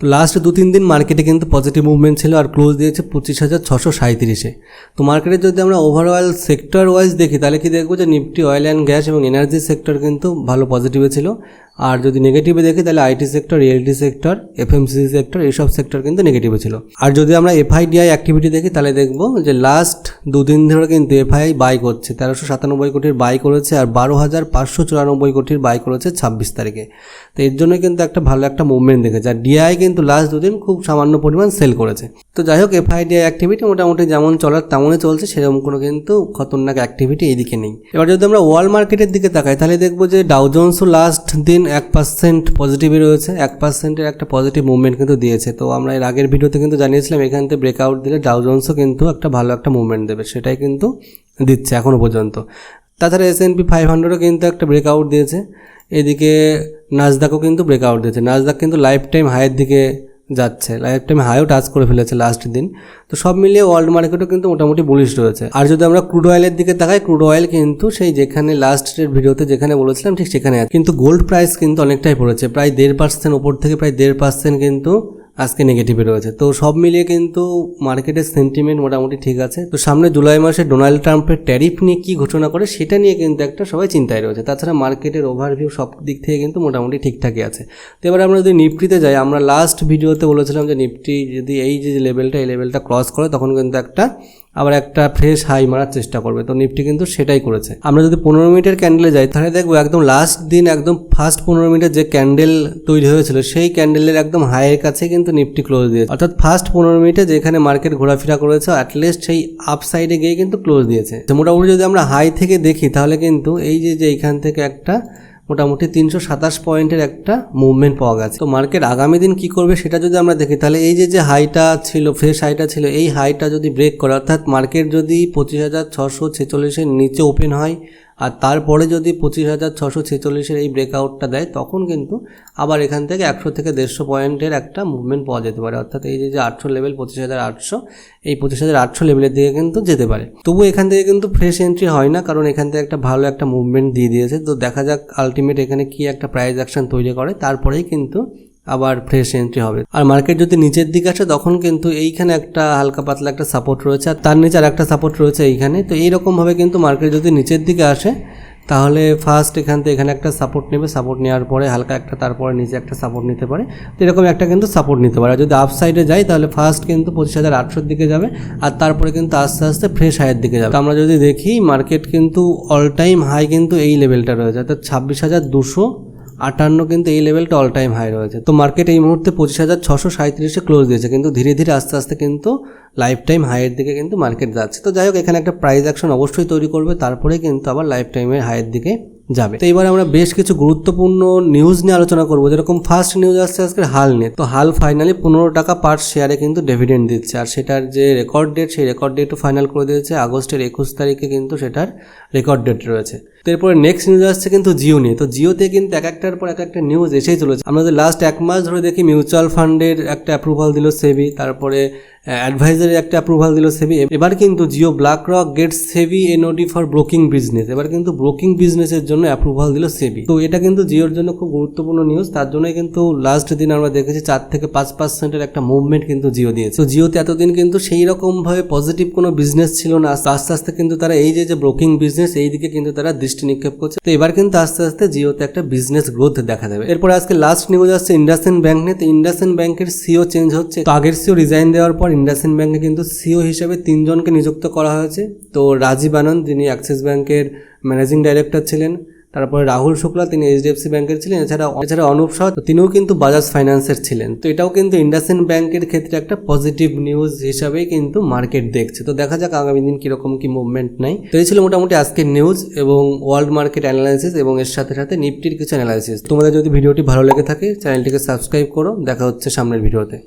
Last দু তিন দিন মার্কেটে কিন্তু পজিটিভ মুভমেন্ট ছিল আর ক্লোজ দিয়েছে পঁচিশ হাজার ছশো সাঁত্রিশে তো মার্কেটে যদি আমরা ওভারঅল সেক্টর ওয়াইজ দেখি, তাহলে কি দেখব যে নিফটি অয়েল অ্যান্ড গ্যাস এবং এনার্জি সেক্টর কিন্তু ভালো পজিটিভে ছিল। আর যদি নেগেটিভে দেখি, তাহলে IT sector realty sector FMCG sector এইসব সেক্টর কিন্তু নেগেটিভে ছিল। আর যদি আমরা এফআইডিআই অ্যাক্টিভিটি দেখি, তাহলে দেখব যে লাস্ট দুদিন ধরে কিন্তু এফআই বাই করছে। তেরোশো সাতানব্বই কোটির বাই করেছে আর বারো হাজার পাঁচশো চুরানব্বই কোটির বাই করেছে ছাব্বিশ তারিখে। তো এর জন্য কিন্তু একটা ভালো একটা মুভমেন্ট দেখেছে। আর ডিআই কিন্তু লাস্ট দুদিন খুব সামান্য পরিমাণ সেল করেছে। তো যাই হোক এফআইডিআই অ্যাক্টিভিটি মোটামুটি যেমন চলার তেমনই চলছে, সেরকম কোনো কিন্তু খতরনাক অ্যাক্টিভিটি এইদিকে নেই। এবার যদি আমরা ওয়াল মার্কেটের দিকে তাকাই, তাহলে দেখব যে ডাউজন্সও লাস্ট দিন এক পার্সেন্ট পজিটিভই রয়েছে, এক পার্সেন্টের একটা পজিটিভ মুভমেন্ট কিন্তু দিয়েছে। তো আমরা এর আগের ভিডিওতে কিন্তু জানিয়েছিলাম, এখান থেকে ব্রেকআউট দিলে ডাউজন্সও কিন্তু একটা ভালো একটা মুভমেন্ট দেবে, সেটাই কিন্তু দিচ্ছে এখনও পর্যন্ত। তাছাড়া এস এন পি ফাইভ হান্ড্রেডও কিন্তু একটা ব্রেকআউট দিয়েছে, এদিকে নাজদাকও কিন্তু ব্রেকআউট দিয়েছে। নাজদাক কিন্তু লাইফ টাইম হাইয়ের দিকে যাচ্ছে। লাইফ টাইম হাইও টাচ করে ফেলেছে লাস্ট দিন। তো সব মিলিয়ে ওয়ার্ল্ড মার্কেটও কিন্তু মোটামুটি বুলিশ রয়েছে। আর যদি আমরা ক্রুড অয়েলের দিকে তাকাই ক্রুড অয়েল কিন্তু সেই যেখানে লাস্টের ভিডিওতে যেখানে বলেছিলাম, ঠিক সেখানে কিন্তু গোল্ড প্রাইস কিন্তু অনেকটাই পড়েছে। প্রায় দেড় পার্সেন্ট ওপর থেকে প্রায় দেড় পার্সেন্ট কিন্তু আজকে নেগেটিভে রয়েছে। তো সব মিলিয়ে কিন্তু মার্কেটের সেন্টিমেন্ট মোটামুটি ঠিক আছে। তো সামনে জুলাই মাসে ডোনাল্ড ট্রাম্পের ট্যারিফ নিয়ে কী ঘোষণা করে সেটা নিয়ে কিন্তু একটা সবাই চিন্তায় রয়েছে। তাছাড়া মার্কেটের ওভারভিউ সব দিক থেকে কিন্তু মোটামুটি ঠিকঠাকই আছে। তো এবার আমরা যদি নিফটিতে যাই, আমরা লাস্ট ভিডিওতে বলেছিলাম যে নিফটি যদি এই যে লেভেলটা এই লেভেলটা ক্রস করে, তখন কিন্তু একটা আবার একটা ফ্রেশ হাই মারার চেষ্টা করবে। তো নিফটি কিন্তু সেটাই করেছে। আমরা যদি পনেরো মিনিটের ক্যান্ডেলে যাই, তাহলে দেখব একদম লাস্ট দিন, একদম ফার্স্ট পনেরো মিনিটের যে ক্যান্ডেল তৈরি হয়েছিল, সেই ক্যান্ডেলের একদম হাইয়ের কাছে কিন্তু নিফটি ক্লোজ দিয়েছে। অর্থাৎ ফার্স্ট পনেরো মিনিটে যেখানে মার্কেট ঘোরাফেরা করেছে অ্যাটলিস্ট সেই আপ সাইডে গিয়ে কিন্তু ক্লোজ দিয়েছে। তো মোটামুটি যদি আমরা হাই থেকে দেখি, তাহলে কিন্তু এই যে যে এইখান থেকে একটা মোটামুটি তিনশো সাতাশ পয়েন্টের একটা মুভমেন্ট পাওয়া গেছে। তো মার্কেট আগামী দিন কি করবে সেটা যদি আমরা দেখি, তাহলে এই যে যে হাইটা ছিল ফ্রেশ হাইটা ছিল, এই হাইটা যদি ব্রেক করে, অর্থাৎ মার্কেট যদি পঁচিশ হাজার ছশো ছেচল্লিশের নিচে ওপেন হয় আর তারপরে যদি পঁচিশ হাজার ছশো ছেচল্লিশের এই ব্রেকআউটটা দেয়, তখন কিন্তু আবার এখান থেকে একশো থেকে দেড়শো পয়েন্টের একটা মুভমেন্ট পাওয়া যেতে পারে। অর্থাৎ এই যে আটশো লেভেল পঁচিশ হাজার আটশো, এই পঁচিশ হাজার আটশো লেভেলের দিকে কিন্তু যেতে পারে। তবু এখান থেকে কিন্তু ফ্রেশ এন্ট্রি হয় না, কারণ এখান থেকে একটা ভালো একটা মুভমেন্ট দিয়ে দিয়েছে। তো দেখা যাক আলটিমেট এখানে কি একটা প্রাইজ অ্যাকশন তৈরি করে। তারপরেই কিন্তু আবার ফ্রেশ এন্ট্রি হবে। আর মার্কেট যদি নিচের দিকে আসে, তখন কিন্তু এইখানে একটা হালকা পাতলা একটা সাপোর্ট রয়েছে, আর তার নিচে আর একটা সাপোর্ট রয়েছে এইখানে। তো এইরকমভাবে কিন্তু মার্কেট যদি নিচের দিকে আসে, তাহলে ফার্স্ট এখান থেকে এখানে একটা সাপোর্ট নেবে। সাপোর্ট নেওয়ার পরে হালকা একটা, তারপরে নিচে একটা সাপোর্ট নিতে পারে। তো এরকম একটা কিন্তু সাপোর্ট নিতে পারে। যদি আপ সাইডে যাই, তাহলে ফার্স্ট কিন্তু পঁচিশ হাজার আটশোর দিকে যাবে, আর তারপরে কিন্তু আস্তে আস্তে ফ্রেশ হাইয়ের দিকে যাবে। আমরা যদি দেখি মার্কেট কিন্তু অল টাইম হাই কিন্তু এই লেভেলটা রয়েছে। অর্থাৎ ছাব্বিশ হাজার দুশো আটান্ন কিন্তু এই লেভেলটা অল টাইম হাই রয়েছে। তো মার্কেট এই মুহূর্তে পঁচিশ হাজার ছশো সাঁত্রিশে ক্লোজ দিয়েছে। কিন্তু ধীরে ধীরে আস্তে আস্তে কিন্তু লাইফ টাইম হাইয়ের দিকে কিন্তু মার্কেট যাচ্ছে। তো যাই হোক, এখানে একটা প্রাইস অ্যাকশন অবশ্যই তৈরি করবে। তারপরে কিন্তু আবার লাইফ টাইমের হাইয়ের দিকে যাবে। তো এবার আমরা বেশ কিছু গুরুত্বপূর্ণ নিউজ নিয়ে আলোচনা করব। যেরকম ফার্স্ট নিউজ আসছে আজকে হাল নিয়ে। তো হাল ফাইনালি পনেরো টাকা পার শেয়ারে কিন্তু ডিভিডেন্ড দিচ্ছে। আর সেটার যে রেকর্ড ডেট সেই রেকর্ড ডেটও ফাইনাল করে দিয়েছে। আগস্টের একুশ তারিখে কিন্তু সেটার রেকর্ড ডেট রয়েছে। তো এরপরে নেক্সট নিউজ আসছে কিন্তু জিও নিয়ে। তো জিওতে কিন্তু এক একটার পর এক একটা নিউজ এসেই চলেছে। আমাদের লাস্ট এক মাস ধরে দেখি মিউচুয়াল ফান্ডের একটা অ্যাপ্রুভাল দিল সেবি তারপরে অ্যাডভাইজারের একটা অ্যাপ্রুভাল দিল সেবি এবার কিন্তু Jio BlackRock get SEBI NOD for broking business এবার কিন্তু ব্রোকিং বিজনেসের জন্য অ্যাপ্রুভাল দিল সেবি তো এটা কিন্তু জিওর জন্য খুব গুরুত্বপূর্ণ নিউজ তার জন্যই কিন্তু লাস্ট দিন আমরা দেখেছি চার থেকে পাঁচ পার্সেন্টের একটা মুভমেন্ট কিন্তু জিও দিয়েছে। তো জিওতে এতদিন কিন্তু সেই রকমভাবে পজিটিভ কোনো বিজনেস ছিল না। আস্তে আস্তে কিন্তু তারা এই যে যে ব্রোকিং বিজনেস এই দিকে কিন্তু তারা দৃষ্টি নিক্ষেপ করছে। তো এবার কিন্তু আস্তে আস্তে জিওতে একটা বিজনেস গ্রোথ দেখা দেবে। এরপর আজকে লাস্ট নিউজ আসছে ইন্ডাসিন ব্যাংক নিয়ে। তো ইন্ডাসিন ব্যাংকের সিও চেঞ্জ হচ্ছে। তো আগের সিও রিজাইন দেওয়ার পর ইন্ডাসিন ব্যাংকে কিন্তু সিও হিসেবে তিনজনকে নিযুক্ত করা হয়েছে। তো রাজীব আনন্দ, যিনি অ্যাক্সিস ব্যাংকের ম্যানেজিং ডাইরেক্টর ছিলেন তারপরে রাহুল শুক্লা, তিনি এইচডিএফসি ব্যাংকের ছিলেন, এছাড়া এছাড়া অনুপ সাহ তিনিও কিন্তু বাজাজ ফাইন্যান্সের ছিলেন। তো এটাও কিন্তু ইন্ডাসিন ব্যাংকের ক্ষেত্রে একটা পজিটিভ নিউজ হিসাবেই কিন্তু মার্কেট দেখছে। তো দেখা যাক আগামী দিন কীরকম কি মুভমেন্ট নাই তো এই ছিল মোটামুটি আজকের নিউজ এবং ওয়ার্ল্ড মার্কেট অ্যানালাইসিস এবং এর সাথে সাথে নিফটির কিছু অ্যানালাইসিস তোমাদের যদি ভিডিওটি ভালো লেগে থাকে চ্যানেলটিকে সাবস্ক্রাইব করো। দেখা হচ্ছে সামনের ভিডিওতে।